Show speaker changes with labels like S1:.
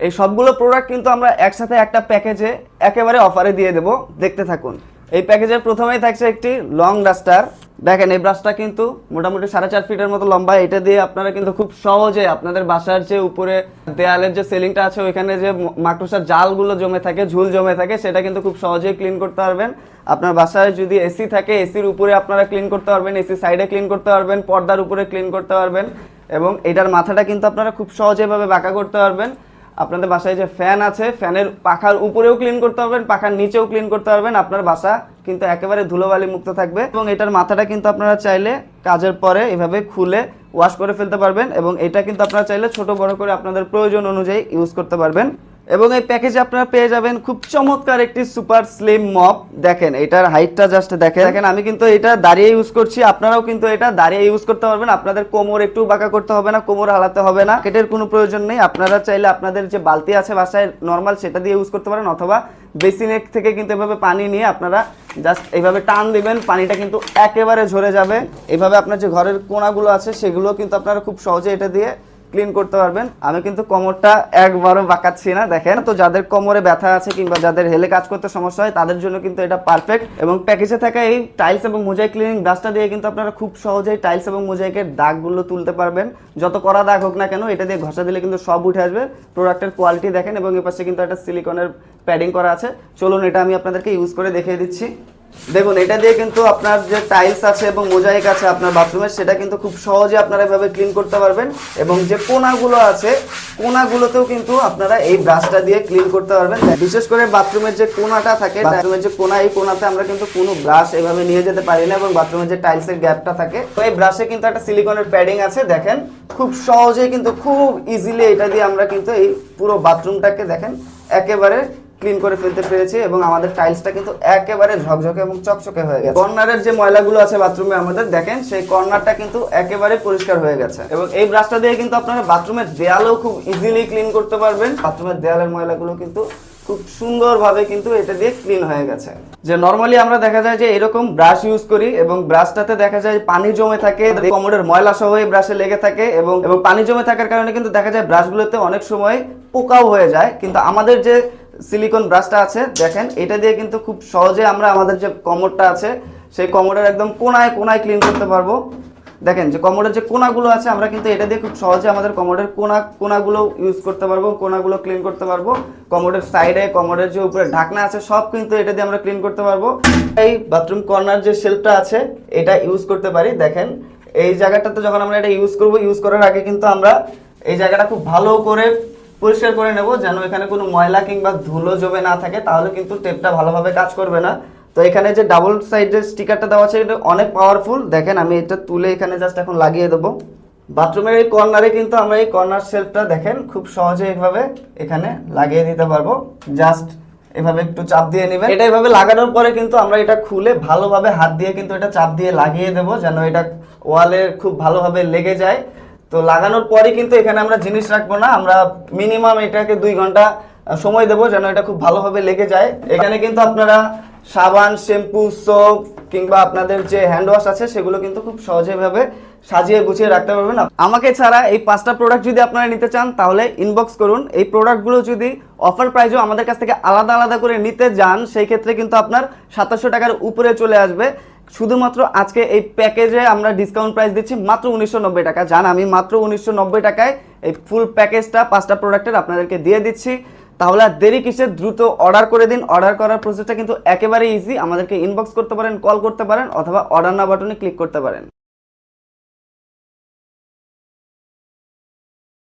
S1: এই সবগুলো প্রোডাক্ট কিন্তু আমরা একসাথে একটা প্যাকেজে একেবারে অফারে দিয়ে দেব। দেখতে থাকুন। এই প্যাকেজের প্রথমেই থাকছে একটি লং ডাস্টার দেখেন, এই ব্রাশটা কিন্তু মোটামুটি সাড়ে চার ফিটের মতো লম্বা। এটা দিয়ে আপনারা কিন্তু খুব সহজে আপনাদের বাসার যে উপরে দেয়ালের যে সেলিংটা আছে, ওইখানে যে মাকড়সার জালগুলো জমে থাকে, ঝুল জমে থাকে, সেটা কিন্তু খুব সহজেই ক্লিন করতে পারবেন। আপনার বাসায় যদি এসি থাকে এসির উপরে আপনারা ক্লিন করতে পারবেন এসি সাইডে ক্লিন করতে পারবেন, পর্দার উপরে ক্লিন করতে পারবেন। এবং এটার মাথাটা কিন্তু আপনারা খুব সহজেভাবে বাঁকা করতে পারবেন। আপনাদের বাসায় যে ফ্যান আছে ফ্যানের পাখার উপরেও ক্লিন করতে পারবেন, পাখার নিচেও ক্লিন করতে পারবেন। আপনার বাসা কিন্তু একেবারে ধুলোবালি মুক্ত থাকবে এবং এটার মাথাটা কিন্তু আপনারা চাইলে কাজের পরে এভাবে খুলে ওয়াশ করে ফেলতে পারবেন এবং এটা কিন্তু আপনারা চাইলে ছোট বড় করে আপনাদের প্রয়োজন অনুযায়ী ইউজ করতে পারবেন। এবং এই প্যাকেজে আপনারা পেয়ে যাবেন খুব চমৎকার একটি সুপার স্লিম মপ দেখেন, এটার হাইটটা জাস্ট দেখেন। দেখেন, আমি কিন্তু এটা দাঁড়িয়ে ইউজ করছি। আপনারাও কিন্তু এটা দাঁড়িয়ে ইউজ করতে পারবেন। আপনাদের কোমর একটু বাঁকা করতে হবে না, কোমর হালাতে হবে না। কেটের কোনো প্রয়োজন নেই। আপনারা চাইলে আপনাদের যে বালতি আছে বাসায় নর্মাল সেটা দিয়ে ইউজ করতে পারেন, অথবা বেসিনের থেকে কিন্তু এভাবে পানি নিয়ে আপনারা জাস্ট এইভাবে টান দিবেন। পানিটা কিন্তু একেবারে ঝরে যাবে। এইভাবে আপনার যে ঘরের কোনাগুলো আছে, সেগুলো কিন্তু আপনারা খুব সহজে এটা দিয়ে ক্লিন করতে পারবেন। আমি কিন্তু কোমরটা একবারও বাঁকাচ্ছি না, দেখেন। তো যাদের কোমরে ব্যথা আছে কিংবা যাদের হেলে কাজ করতে সমস্যা হয়, তাদের জন্য কিন্তু এটা পারফেক্ট এবং প্যাকেজে থাকা এই টাইলস এবং মোজাইক ক্লিনিং ব্রাশটা দিয়ে কিন্তু আপনারা খুব সহজেই টাইলস এবং মোজাইকের দাগগুলো তুলতে পারবেন। যত করা দাগ হোক না কেন, এটা দিয়ে ঘষা দিলে কিন্তু সব উঠে আসবে। প্রোডাক্টের কোয়ালিটি দেখেন এবং এর পাশে কিন্তু একটা সিলিকনের প্যাডিং করা আছে। চলুন, এটা আমি আপনাদেরকে ইউজ করে দেখিয়ে দিচ্ছি। দেখুন, এটা দিয়ে কিন্তু আপনার যে টাইলস আছে এবং মোজাইক আছে আপনার বাথরুমের সেটা কিন্তু খুব সহজে আপনারা এভাবে ক্লিন করতে পারবেন এবং যে কোনাগুলো আছে, কোনাগুলোতেও কিন্তু আপনারা এই ব্রাশটা দিয়ে ক্লিন করতে পারবেন। বিশেষ করে বাথরুমের যে কোনাটা থাকে বাথরুমের যে কোনা, এই কোনাতে আমরা কিন্তু কোনো ব্রাশ এভাবে নিয়ে যেতে পারি না এবং বাথরুমের যে টাইলসের গ্যাপটা থাকে, তো এই ব্রাশে কিন্তু একটা সিলিকনের প্যাডিং আছে, দেখেন। খুব সহজে কিন্তু খুব ইজিলি এটা দিয়ে আমরা কিন্তু এই পুরো বাথরুমটাকে দেখেন, একেবারে ক্লিন করে ফেলতে পেরেছি এবং আমাদের টাইলসটা কিন্তু একেবারে ঝকঝকে এবং চকচকে হয়ে গেছে। কর্নারের যে ময়লাগুলো আছে বাথরুমে আমাদের, দেখেন সেই কর্নারটা কিন্তু একেবারে পরিষ্কার হয়ে গেছে। এবং এই ব্রাশটা দিয়ে কিন্তু আপনারা বাথরুমের দেয়ালও খুব ইজিলি ক্লিন করতে পারবেন। বাথরুমের দেয়ালের ময়লাগুলো কিন্তু খুব সুন্দরভাবে কিন্তু এটা দিয়ে ক্লিন হয়ে গেছে। যে নর্মালি আমরা দেখা যায় যে এরকম ব্রাশ ইউজ করি এবং ব্রাশটাতে দেখা যায় পানি জমে থাকে কোমরের ময়লা সহ এই ব্রাশে লেগে থাকে এবং এবং পানি জমে থাকার কারণে কিন্তু দেখা যায় ব্রাশগুলোতে অনেক সময় পোকাও হয়ে যায়। কিন্তু আমাদের যে সিলিকন ব্রাশটা আছে, দেখেন। এটা দিয়ে কিন্তু খুব সহজে আমরা আমাদের যে কমোডটা আছে, সেই কমোডের একদম কোনায় কোনায় ক্লিন করতে পারব। দেখেন যে কমোডের যে কোনাগুলো আছে, আমরা কিন্তু এটা দিয়ে খুব সহজে আমাদের কমোডের কোনা, কোনাগুলো ইউজ করতে পারব, কোনাগুলো ক্লিন করতে পারব। কমোডের সাইডে কমোডের যে উপরে ঢাকনা আছে, সব কিন্তু এটা দিয়ে আমরা ক্লিন করতে পারব। এই বাথরুম কর্নার যে শেলফটা আছে, এটা ইউজ করতে পারি, দেখেন। এই জায়গাটাতে যখন আমরা এটা ইউজ করব ইউজ করার আগে কিন্তু আমরা এই জায়গাটা খুব ভালো করে পরিষ্কার করে নেব, যেন এখানে কোনো ময়লা কিংবা ধুলো জমে না থাকে, তাহলে কিন্তু টেপটা ভালোভাবে কাজ করবে না। তো এখানে যে ডাবল সাইডের স্টিকারটা দেওয়া আছে, এটা অনেক পাওয়ারফুল দেখেন, আমি এটা তুলে এখানে জাস্ট এখন লাগিয়ে দেবো। বাথরুমের এই কর্নারে কিন্তু আমরা এই কর্নার শেলফটা দেখেন, খুব সহজে এইভাবে এখানে লাগিয়ে দিতে পারব। জাস্ট এভাবে একটু চাপ দিয়ে নেবেন। এটা এভাবে লাগানোর পরে কিন্তু আমরা এটা খুলে ভালোভাবে হাত দিয়ে কিন্তু এটা চাপ দিয়ে লাগিয়ে দেবো, যেন এটা ওয়ালে খুব ভালোভাবে লেগে যায়। তো লাগানোর পরে কিন্তু এখানে আমরা জিনিস রাখব না, আমরা মিনিমাম এটাকে দুই ঘণ্টা সময় দেবো যেন এটা খুব ভালোভাবে লেগে যায়। এখানে কিন্তু আপনারা সাবান, শ্যাম্পু সোপ কিংবা আপনাদের যে হ্যান্ড ওয়াশ আছে সেগুলো কিন্তু খুব সহজেভাবে সাজিয়ে গুছিয়ে রাখতে পারবেন। আমাকে ছাড়া এই পাঁচটা প্রোডাক্ট যদি আপনারা নিতে চান, তাহলে ইনবক্স করুন। এই প্রোডাক্টগুলো যদি অফার প্রাইজও আমাদের কাছ থেকে আলাদা আলাদা করে নিতে যান, সেই ক্ষেত্রে কিন্তু আপনার সাতাশশো টাকার উপরে চলে আসবে। শুধুমাত্র আজকে এই প্যাকেজে আমরা ডিসকাউন্ট প্রাইস দিচ্ছি মাত্র উনিশশো নব্বই টাকা। জান, আমি মাত্র উনিশশো নব্বই টাকায় এই ফুল প্যাকেজটা পাঁচটা প্রোডাক্টের আপনাদেরকে দিয়ে দিচ্ছি। তাহলে আর দেরি কিসে? দ্রুত অর্ডার করে দিন। অর্ডার করার প্রসেসটা কিন্তু একেবারে ইজি আমাদেরকে ইনবক্স করতে পারেন কল করতে পারেন, অথবা অর্ডার না বাটনে ক্লিক করতে পারেন।